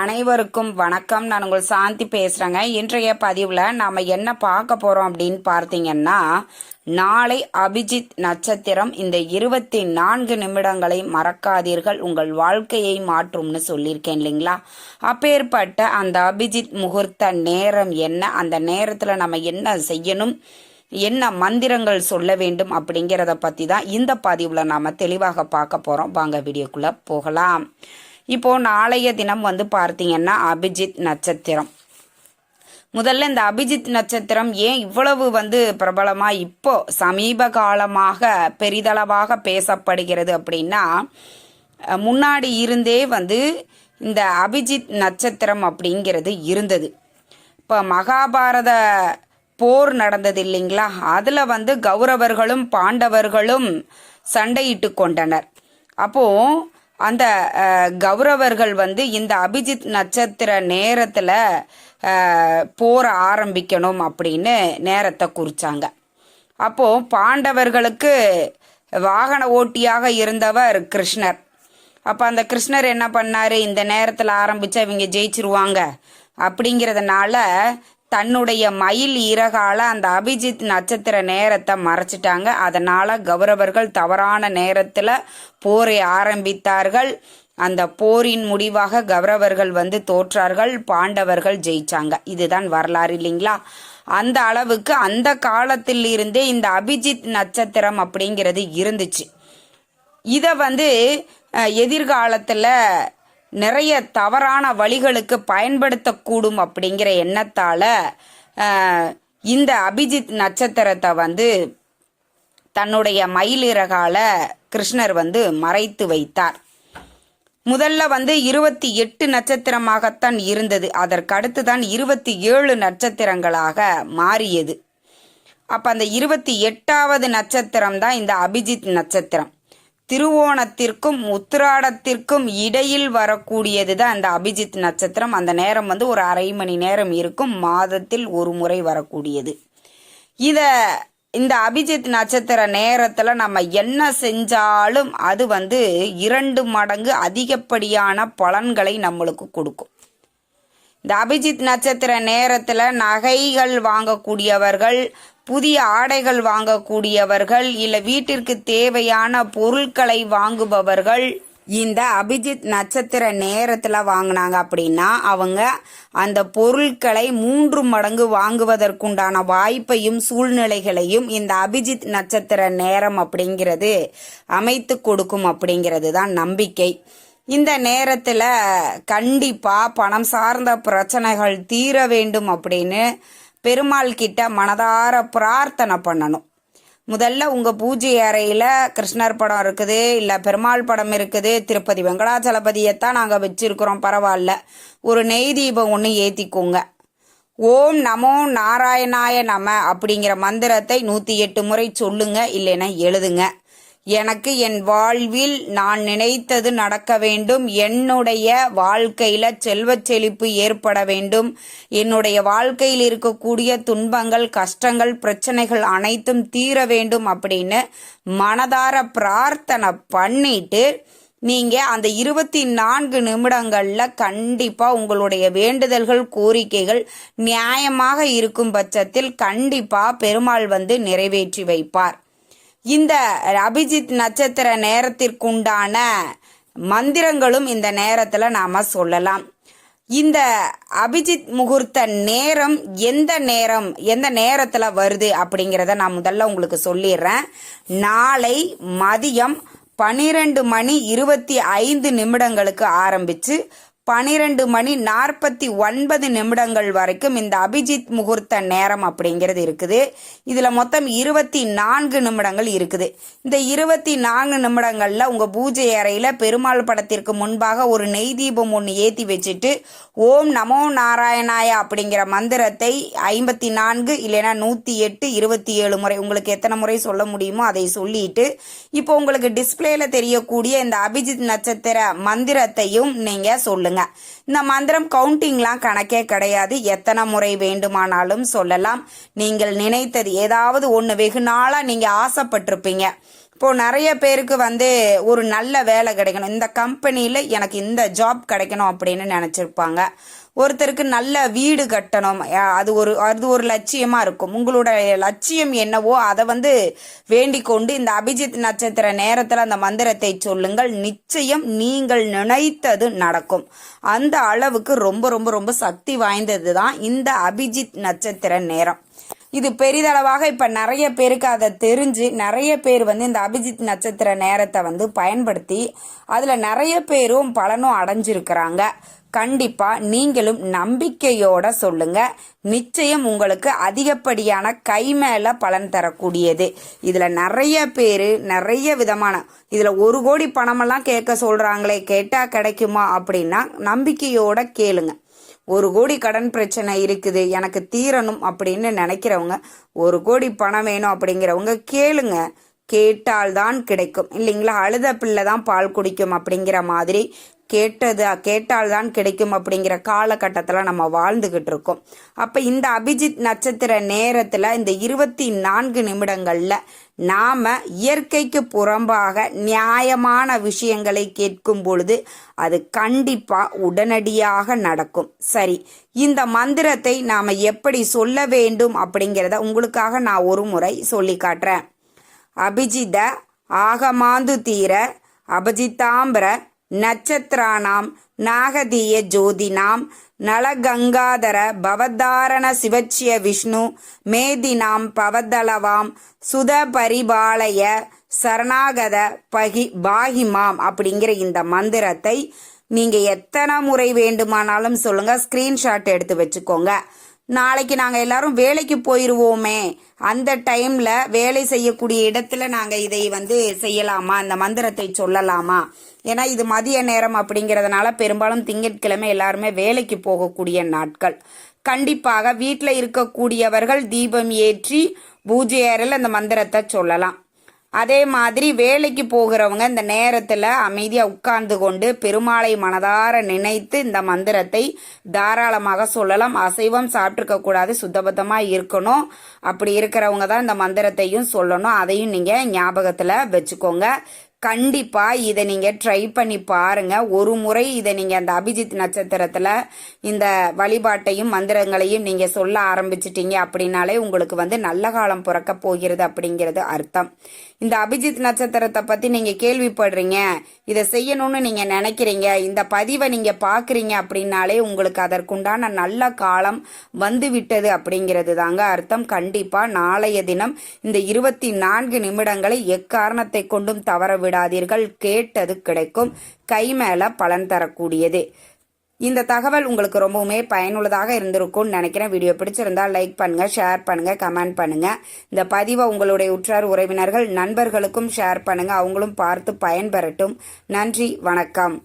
அனைவருக்கும் வணக்கம். நான் உங்கள் சாந்தி பேசுகிறேங்க இன்றைய பதிவில் நாம் என்ன பார்க்க போகிறோம் அப்படின்னு பார்த்தீங்கன்னா நாளை அபிஜித் நட்சத்திரம் இந்த இருபத்தி நான்கு நிமிடங்களை மறக்காதீர்கள். உங்கள் வாழ்க்கையை மாற்றும்னு சொல்லியிருக்கேன் இல்லைங்களா? அப்பேற்பட்ட அந்த அபிஜித் முகூர்த்த நேரம் என்ன? அந்த நேரத்தில் நம்ம என்ன செய்யணும்? என்ன மந்திரங்கள் சொல்ல வேண்டும் அப்படிங்கிறத பற்றி தான் இந்த பதிவில் நாம் தெளிவாக பார்க்க போகிறோம் வாங்க வீடியோக்குள்ளே போகலாம். இப்போ நாளைய தினம் வந்து பார்த்தீங்கன்னா அபிஜித் நட்சத்திரம். முதல்ல இந்த அபிஜித் நட்சத்திரம் ஏன் இவ்வளவு வந்து பிரபலமா இப்போ சமீப காலமாக பெரிதளவாக பேசப்படுகிறது அப்படின்னா முன்னாடி இருந்தே வந்து இந்த அபிஜித் நட்சத்திரம் அப்படிங்கிறது இருந்தது. இப்போ மகாபாரத போர் நடந்தது இல்லைங்களா? அதில் வந்து கௌரவர்களும் பாண்டவர்களும் சண்டையிட்டு கொண்டனர். அப்போது அந்த கௌரவர்கள் வந்து இந்த அபிஜித் நட்சத்திர நேரத்தில் போர ஆரம்பிக்கணும் அப்படின்னு நேரத்தை குறிச்சாங்க. அப்போ பாண்டவர்களுக்கு வாகன ஓட்டியாக இருந்தவர் கிருஷ்ணர். அப்போ அந்த கிருஷ்ணர் என்ன பண்ணாரு? இந்த நேரத்தில் ஆரம்பிச்சா இவங்க ஜெயிச்சிருவாங்க. அப்படிங்கிறதுனால தன்னுடைய மயில் இறகால அந்த அபிஜித் நட்சத்திர நேரத்தை மறைச்சிட்டாங்க. அதனால கௌரவர்கள் தவறான நேரத்தில் போரை ஆரம்பித்தார்கள். அந்த போரின் முடிவாக கௌரவர்கள் வந்து தோற்றார்கள். பாண்டவர்கள் ஜெயிச்சாங்க. இதுதான் வரலாறு இல்லைங்களா? அந்த அளவுக்கு அந்த காலத்தில் இருந்தே இந்த அபிஜித் நட்சத்திரம் அப்படிங்கிறது இருந்துச்சு. இதை வந்து எதிர்காலத்தில் நிறைய தவறான வழிகளுக்கு பயன்படுத்தக்கூடும் அப்படிங்கிற எண்ணத்தால் இந்த அபிஜித் நட்சத்திரத்தை வந்து தன்னுடைய மயிலிறகால கிருஷ்ணர் வந்து மறைத்து வைத்தார். முதல்ல வந்து இருபத்தி எட்டு நட்சத்திரமாகத்தான் இருந்தது. அதற்கடுத்து தான் இருபத்தி ஏழு நட்சத்திரங்களாக மாறியது. அப்ப அந்த இருபத்தி எட்டாவது நட்சத்திரம் தான் இந்த அபிஜித் நட்சத்திரம். திருவோணத்திற்கும் உத்திராடத்திற்கும் இடையில் வரக்கூடியது தான் அந்த அபிஜித் நட்சத்திரம். அந்த நேரம் வந்து ஒரு அரை மணி நேரம் இருக்கும். மாதத்தில் ஒரு முறை வரக்கூடியது. இத இந்த அபிஜித் நட்சத்திர நேரத்தில் நம்ம என்ன செஞ்சாலும் அது வந்து இரண்டு மடங்கு அதிகப்படியான பலன்களை நம்மளுக்கு கொடுக்கும். இந்த அபிஜித் நட்சத்திர நேரத்தில் நகைகள் வாங்கக்கூடியவர்கள் புதிய ஆடைகள் வாங்கக்கூடியவர்கள் இல்லை வீட்டிற்கு தேவையான பொருட்களை வாங்குபவர்கள் இந்த அபிஜித் நட்சத்திர நேரத்தில் வாங்கினாங்க அப்படின்னா அவங்க அந்த பொருட்களை மூன்று மடங்கு வாங்குவதற்குண்டான வாய்ப்பையும் சூழ்நிலைகளையும் இந்த அபிஜித் நட்சத்திர நேரம் அப்படிங்கிறது அமைத்து கொடுக்கும் அப்படிங்கிறது தான் நம்பிக்கை. இந்த நேரத்தில் கண்டிப்பாக பணம் சார்ந்த பிரச்சனைகள் தீர வேண்டும் அப்படின்னு பெருமாள் கிட்ட மனதார பிரார்த்தனை பண்ணணும். முதல்ல உங்கள் பூஜை அறையில் கிருஷ்ணர் படம் இருக்குது இல்லை பெருமாள் படம் இருக்குது திருப்பதி வெங்கடாச்சலபதியைத்தான் நாங்கள் வச்சிருக்கிறோம் பரவாயில்ல. ஒரு நெய் தீபம் ஒன்று ஏற்றிக்கோங்க ஓம் நமோ நாராயணாய நம அப்படிங்கிற மந்திரத்தை நூற்றி எட்டு முறை சொல்லுங்க இல்லைன்னா எழுதுங்க. எனக்கு என் வாழ்வில் நான் நினைத்தது நடக்க வேண்டும். என்னுடைய வாழ்க்கையில செல்வச் செழிப்பு ஏற்பட வேண்டும். என்னுடைய வாழ்க்கையில் இருக்கக்கூடிய துன்பங்கள் கஷ்டங்கள் பிரச்சனைகள் அனைத்தும் தீர வேண்டும் அப்படின்னு மனதார பிரார்த்தனை பண்ணிட்டு நீங்க அந்த இருபத்தி நான்கு நிமிடங்கள்ல கண்டிப்பா உங்களுடைய வேண்டுதல்கள் கோரிக்கைகள் நியாயமாக இருக்கும் பட்சத்தில் கண்டிப்பா பெருமாள் வந்து நிறைவேற்றி வைப்பார். இந்த அபிஜித் நட்சத்திர நேரத்திற்குண்டான மந்திரங்களும் இந்த நேரத்துல நாம சொல்லலாம். இந்த அபிஜித் முகூர்த்த நேரம் எந்த நேரம் எந்த நேரத்துல வருது அப்படிங்கிறத நான் முதல்ல உங்களுக்கு சொல்லிடுறேன். நாளை மதியம் பனிரெண்டு மணி இருபத்தி ஐந்து நிமிடங்களுக்கு ஆரம்பிச்சு பனிரெண்டு மணி நாற்பத்தி ஒன்பது நிமிடங்கள் வரைக்கும் இந்த அபிஜித் முகூர்த்த நேரம் அப்படிங்கிறது இருக்குது. இதில் மொத்தம் இருபத்தி நான்கு நிமிடங்கள் இருக்குது. இந்த இருபத்தி நான்கு நிமிடங்களில் உங்கள் பூஜை அறையில் பெருமாள் படத்திற்கு முன்பாக ஒரு நெய் தீபம் ஒன்று ஏற்றி வச்சுட்டு ஓம் நமோ நாராயணாய அப்படிங்கிற மந்திரத்தை ஐம்பத்தி நான்கு இல்லைன்னா நூற்றி எட்டு இருபத்தி ஏழு முறை உங்களுக்கு எத்தனை முறை சொல்ல முடியுமோ அதை சொல்லிட்டு இப்போ உங்களுக்கு டிஸ்பிளேல தெரியக்கூடிய இந்த அபிஜித் நட்சத்திர மந்திரத்தையும் நீங்கள் சொல்லுங்கள் சொல்லுங்க. இந்த மந்திரம் கவுண்டிங்லாம் கணக்கே கிடையாது. எத்தனை முறை வேண்டுமானாலும் சொல்லலாம். நீங்கள் நினைத்தது ஏதாவது ஒன்று வெகு நாளாக நீங்கள் ஆசைப்பட்டிருப்பீங்க. இப்போது நிறைய பேருக்கு வந்து ஒரு நல்ல வேலை கிடைக்கணும். இந்த கம்பெனியில் எனக்கு இந்த ஜாப் கிடைக்கணும் அப்படின்னு நினச்சிருப்பாங்க. ஒருத்தருக்கு நல்ல வீடு கட்டணும். அது ஒரு அது ஒரு லட்சியமாக இருக்கும். உங்களுடைய லட்சியம் என்னவோ அதை வந்து வேண்டிக் கொண்டு இந்த அபிஜித் நட்சத்திர நேரத்தில் அந்த மந்திரத்தை சொல்லுங்கள். நிச்சயம் நீங்கள் நினைத்தது நடக்கும். அந்த அளவுக்கு ரொம்ப ரொம்ப ரொம்ப சக்தி வாய்ந்தது தான் இந்த அபிஜித் நட்சத்திர நேரம். இது பெரிதளவாக இப்போ நிறைய பேருக்கு அதை தெரிஞ்சு நிறைய பேர் வந்து இந்த அபிஜித் நட்சத்திர நேரத்தை வந்து பயன்படுத்தி அதில் நிறைய பேரும் பலனும் அடைஞ்சிருக்கிறாங்க. கண்டிப்பாக நீங்களும் நம்பிக்கையோட சொல்லுங்க. நிச்சயம் உங்களுக்கு அதிகப்படியான கை மேலே பலன் தரக்கூடியது. இதில் நிறைய பேர் நிறைய விதமான இதில் ஒரு கோடி பணமெல்லாம் கேட்க சொல்கிறாங்களே கேட்டால் கிடைக்குமா அப்படின்னா நம்பிக்கையோட கேளுங்க. ஒரு கோடி கடன் பிரச்சனை இருக்குது எனக்கு தீரணும் அப்படின்னு நினைக்கிறவங்க ஒரு கோடி பணம் வேணும் அப்படிங்கிறவங்க கேளுங்க. கேட்டால்தான் கிடைக்கும். இல்லைங்களா? அழுத பிள்ளை தான் பால் குடிக்கும் அப்படிங்கிற மாதிரி கேட்டது கேட்டால்தான் கிடைக்கும் அப்படிங்கிற காலகட்டத்தில் நம்ம வாழ்ந்துக்கிட்டு இருக்கோம். அப்போ இந்த அபிஜித் நட்சத்திர நேரத்தில் இந்த இருபத்தி நான்கு நிமிடங்களில் நாம் இயற்கைக்கு புறம்பாக நியாயமான விஷயங்களை கேட்கும் பொழுது அது கண்டிப்பாக உடனடியாக நடக்கும். சரி இந்த மந்திரத்தை நாம் எப்படி சொல்ல வேண்டும் அப்படிங்கிறத உங்களுக்காக நான் ஒரு முறை சொல்லி காட்டுறேன். அபிஜித ஆகமாந்து தீர அபஜிதாம்பர நட்சத்திராணாம் நாகதீய ஜோதினாம் நலகங்காதர பவதாரண சிவச்சிய விஷ்ணு மேதினாம் பவதளவாம் சுத பரிபாலய சரணாகத பகி பாகிமாம் அப்படிங்கிற இந்த மந்திரத்தை நீங்க எத்தனை முறை வேண்டுமானாலும் சொல்லுங்க ஸ்கிரீன்ஷாட் எடுத்து வச்சுக்கோங்க. நாளைக்கு நாங்கள் எல்லாரும் வேலைக்கு போயிடுவோமே அந்த டைமில் வேலை செய்யக்கூடிய இடத்துல நாங்கள் இதை வந்து செய்யலாமா? அந்த மந்திரத்தை சொல்லலாமா? ஏன்னா இது மதிய நேரம் அப்படிங்கிறதுனால பெரும்பாலும் திங்கட்கிழமை எல்லாருமே வேலைக்கு போகக்கூடிய நாட்கள். கண்டிப்பாக வீட்டில் இருக்கக்கூடியவர்கள் தீபம் ஏற்றி பூஜை அறையில் அந்த மந்திரத்தை சொல்லலாம். அதே மாதிரி வேலைக்கு போகிறவங்க இந்த நேரத்தில் அமைதியாக உட்கார்ந்து கொண்டு பெருமாளை மனதார நினைத்து இந்த மந்திரத்தை தாராளமாக சொல்லலாம். அசைவம் சாப்பிட்ருக்க கூடாது சுத்தபத்தமாக இருக்கணும். அப்படி இருக்கிறவங்க தான் இந்த மந்திரத்தையும் சொல்லணும். அதையும் நீங்கள் ஞாபகத்தில் வச்சுக்கோங்க. கண்டிப்பாக இதை நீங்கள் ட்ரை பண்ணி பாருங்க. ஒரு முறை இதை நீங்கள் அந்த அபிஜித் நட்சத்திரத்தில் இந்த வழிபாட்டையும் மந்திரங்களையும் நீங்கள் சொல்ல ஆரம்பிச்சிட்டீங்க அப்படின்னாலே உங்களுக்கு வந்து நல்ல காலம் பிறக்க போகிறது அப்படிங்கிறது அர்த்தம். இந்த அபிஜித் நட்சத்திரத்தை பற்றி நீங்கள் கேள்விப்படுறீங்க. இதை செய்யணும்னு நீங்கள் நினைக்கிறீங்க. இந்த பதிவை நீங்கள் பார்க்குறீங்க அப்படின்னாலே உங்களுக்கு அதற்குண்டான நல்ல காலம் வந்து விட்டது அப்படிங்கிறது தாங்க அர்த்தம். கண்டிப்பாக நாளைய தினம் இந்த இருபத்தி நான்கு நிமிடங்களை எக்காரணத்தை கொண்டும் தவற விடாதீர்கள் கேட்டது கிடைக்கும். கை மேல பலன் தரக்கூடியது. இந்த தகவல் உங்களுக்கு ரொம்பவுமே பயனுள்ளதாக இருந்திருக்கும்னு நினைக்கிறேன். வீடியோ பிடிச்சிருந்தா லைக் பண்ணுங்க ஷேர் பண்ணுங்க கமெண்ட் பண்ணுங்க. இந்த பதிவை உங்களுடைய உற்றார் உறவினர்கள் நண்பர்களுக்கும் ஷேர் பண்ணுங்க. அவங்களும் பார்த்து பயன்பெறட்டும். நன்றி வணக்கம்.